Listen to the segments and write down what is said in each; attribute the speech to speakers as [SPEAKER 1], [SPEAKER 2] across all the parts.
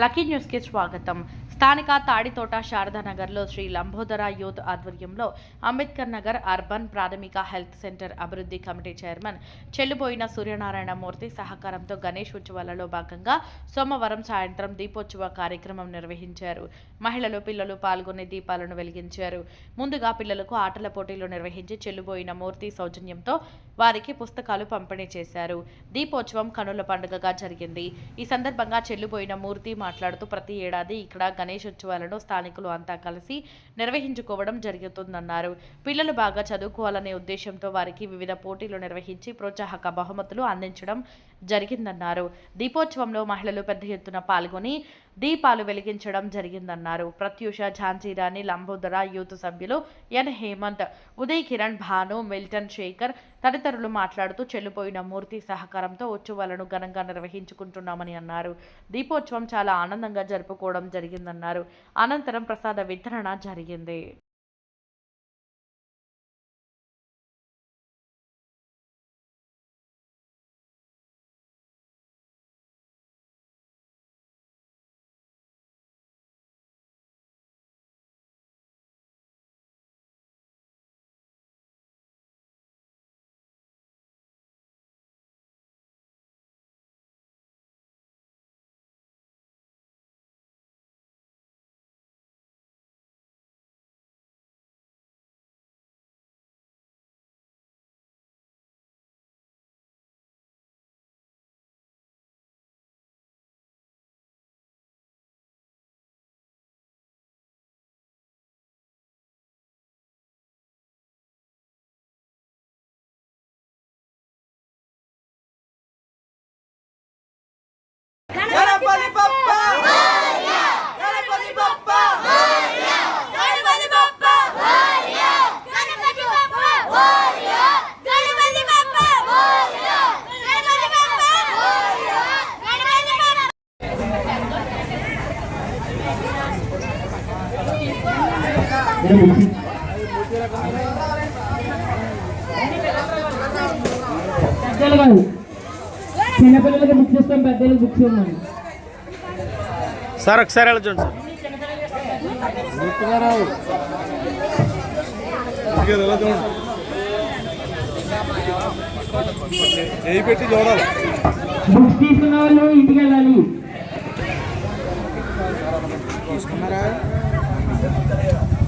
[SPEAKER 1] Lucky న్యూస్కి స్వాగతం. స్థానిక తాడితోట శారదానగర్లో శ్రీ లంబోదర యూత్ ఆధ్వర్యంలో అంబేద్కర్ నగర్ అర్బన్ ప్రాథమిక హెల్త్ సెంటర్ అభివృద్ధి కమిటీ చైర్మన్ చెల్లిపోయిన సూర్యనారాయణ మూర్తి సహకారంతో గణేష్ ఉత్సవాలలో భాగంగా సోమవారం సాయంత్రం దీపోత్సవ కార్యక్రమం నిర్వహించారు. మహిళలు పిల్లలు పాల్గొని దీపాలను వెలిగించారు. ముందుగా పిల్లలకు ఆటల పోటీలు నిర్వహించి చెల్లిపోయిన మూర్తి సౌజన్యంతో వారికి పుస్తకాలు పంపిణీ చేశారు. దీపోత్సవం కనుల పండుగగా జరిగింది. ఈ సందర్భంగా చెల్లిపోయిన మూర్తి మాట్లాడుతూ ప్రతి ఏడాది ఇక్కడ గణేష్ ఉత్సవాలను స్థానికులు అంతా కలిసి నిర్వహించుకోవడం జరుగుతుందన్నారు. పిల్లలు బాగా చదువుకోవాలనే ఉద్దేశంతో వారికి వివిధ పోటీలు నిర్వహించి ప్రోత్సాహక బహుమతులు అందించడం జరిగిందన్నారు. దీపోత్సవంలో మహిళలు పెద్ద ఎత్తున పాల్గొని దీపాలు వెలిగించడం జరిగిందన్నారు. ప్రత్యూష ఝాన్సీ రాణి లంబోదర యూత్ సభ్యులు ఎన్. హేమంత్ ఉదయ్ కిరణ్ భాను మిల్టన్ శేఖర్ తదితరులు మాట్లాడుతూ చెల్లిపోయిన మూర్తి సహకారంతో ఉత్సవాలను ఘనంగా నిర్వహించుకుంటున్నామని అన్నారు. దీపోత్సవం చాలా ఆనందంగా జరుపుకోవడం జరిగిందన్నారు. అనంతరం ప్రసాద వితరణ జరిగింది.
[SPEAKER 2] పెద్దలు కాదు. చిన్నపిల్లలకి బుక్స్ ఇస్తాం పెద్దలకు బుక్స్ ఇవ్వండి
[SPEAKER 3] సార్ ఒకసారి చూడండి సార్.
[SPEAKER 4] పెట్టి చూడాలి
[SPEAKER 2] బుక్స్ తీసుకున్న వాళ్ళు ఇంటికి వెళ్ళాలి.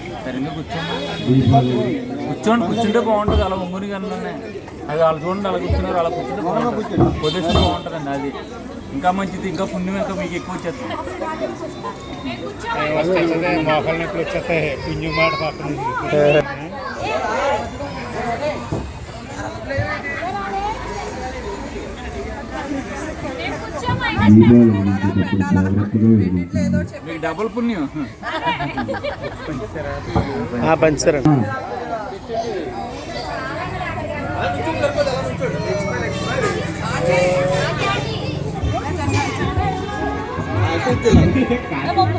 [SPEAKER 2] ఉండాలి
[SPEAKER 5] కూర్చోండి కూర్చుంటే బాగుంటుంది. అలా ఒంగుని కన్నా అది వాళ్ళు చూడండి అలా కూర్చున్నారు అలా కూర్చుంటే బాగుంటుంది. పొజిషన్ బాగుంటుందండి అది. ఇంకా మంచిది ఇంకా పుణ్యం ఇంకా మీకు ఎక్కువ వచ్చేస్తుంది.
[SPEAKER 4] మోకాలు నొప్పులు వచ్చేస్తాయి. పుణ్యం మాట పక్కన
[SPEAKER 5] డబుల్ పుణ్యం
[SPEAKER 3] పంచారండి
[SPEAKER 6] వాయిస్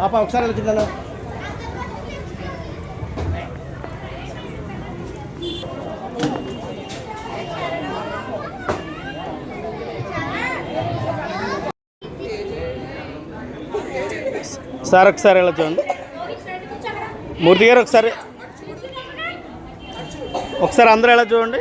[SPEAKER 7] పాప ఒకసారి వెళ్తుందా
[SPEAKER 3] సార్ ఒకసారి ఎలా చూడండి. మూర్తి గారు ఒకసారి ఒకసారి అందరూ ఎలా చూడండి?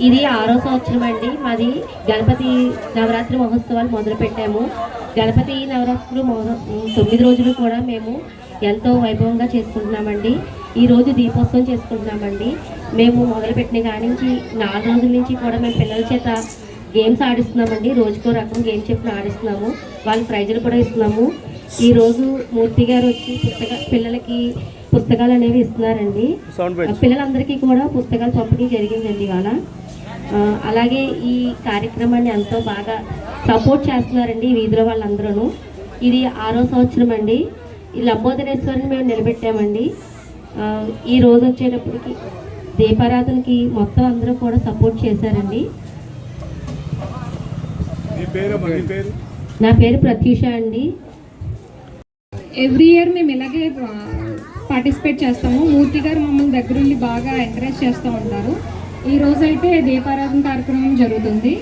[SPEAKER 8] ఇది ఆరో సంవత్సరం అండి. మాది గణపతి నవరాత్రి మహోత్సవాలు మొదలు పెట్టాము గణపతి నవరాత్రులు మహో- తొమ్మిది రోజులు కూడా మేము ఎంతో వైభవంగా చేసుకుంటున్నామండి. ఈ రోజు దీపోత్సవం చేసుకుంటున్నామండి. మేము మొదలుపెట్టిన కాడి నుంచి నాలుగు రోజుల నుంచి కూడా మేము పిల్లల చేత గేమ్స్ ఆడిస్తున్నామండి. రోజుకో రకం గేమ్ చెప్పిన ఆడిస్తున్నాము. వాళ్ళకి ప్రైజులు కూడా ఇస్తున్నాము. ఈ రోజు మూర్తి గారు వచ్చి పుస్తక పిల్లలకి పుస్తకాలు అనేవి ఇస్తున్నారండి. పిల్లలందరికీ కూడా పుస్తకాలు పంపిణీ జరిగిందండి ఇవాళ. అలాగే ఈ కార్యక్రమాన్ని ఎంతో బాగా సపోర్ట్ చేస్తున్నారండి వీధిలో వాళ్ళందరూ ఇది ఆరో సంవత్సరం అండి. ఈ లంబోదరేశ్వరిని మేము నిలబెట్టామండి. ఈ రోజు వచ్చేటప్పటికి దీపారాధనకి మొత్తం అందరూ కూడా సపోర్ట్ చేశారండి.
[SPEAKER 4] నా పేరు
[SPEAKER 8] ప్రత్యూష అండి.
[SPEAKER 6] ఎవ్రీ ఇయర్ మేము ఇలాగే పార్టిసిపేట్ చేస్తాము. మూర్తి గారు మమ్మల్ని దగ్గరుండి బాగా ఎంకరేజ్ చేస్తూ ఉంటారు. ఈ రోజు అయితే దీపారాధన కార్యక్రమం జరుగుతుంది.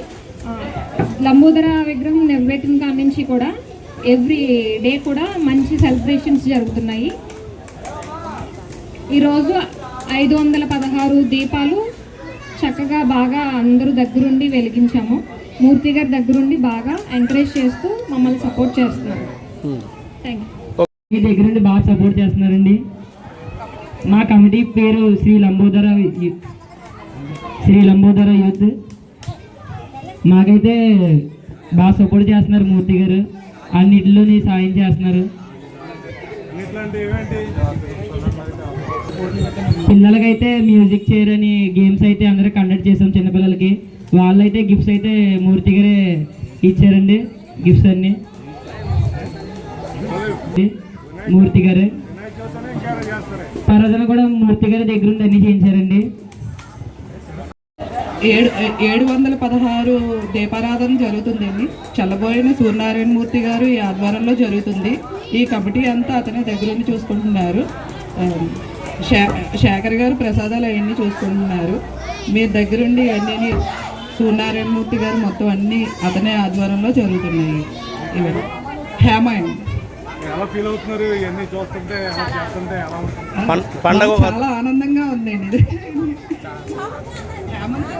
[SPEAKER 6] లంబోదర విగ్రహం నిలబెట్టిన కాడి నుంచి కూడా ఎవ్రీ డే కూడా మంచి సెలబ్రేషన్స్ జరుగుతున్నాయి. ఈరోజు ఐదు వందల పదహారు దీపాలు చక్కగా బాగా అందరూ దగ్గరుండి వెలిగించాము. మూర్తి గారి దగ్గరుండి బాగా ఎంకరేజ్ చేస్తూ మమ్మల్ని సపోర్ట్ చేస్తున్నారు. థ్యాంక్ యూ
[SPEAKER 2] మీ దగ్గర నుండి బాగా సపోర్ట్ చేస్తున్నారండి. మా కమిటీ పేరు శ్రీ లంబోదర శ్రీ లంబోదర యూత్. మాకైతే బాగా సపోర్ట్ చేస్తున్నారు మూర్తి గారు. అన్నిటిలోని సాయం చేస్తున్నారు. పిల్లలకైతే మ్యూజిక్ చైర్ అని గేమ్స్ అయితే అందరూ కండక్ట్ చేసాం చిన్నపిల్లలకి. వాళ్ళైతే గిఫ్ట్స్ అయితే మూర్తి గారే ఇచ్చారండి. గిఫ్ట్స్ అన్ని. మూర్తి గారు.
[SPEAKER 4] వినాయక
[SPEAKER 2] కూడా మూర్తి గారి దగ్గర ఉండి అన్ని చేయించారండి.
[SPEAKER 9] ఏడు ఏడు వందల పదహారు దీపారాధన జరుగుతుందండి. చల్లబోయిన సూర్యనారాయణ మూర్తి గారు ఈ ఆధ్వర్యంలో జరుగుతుంది. ఈ కమిటీ అంతా అతని దగ్గరుండి చూసుకుంటున్నారు. శేఖర్ గారు ప్రసాదాలు అవన్నీ చూసుకుంటున్నారు. మీ దగ్గరుండి అన్నీ సూర్యనారాయణ మూర్తి గారు మొత్తం అన్నీ అతనే ఆధ్వర్యంలో జరుగుతున్నాయి. ఇవన్నీ హేమ అండి.
[SPEAKER 3] పండగ
[SPEAKER 9] చాలా ఆనందంగా ఉందండి హేమంత్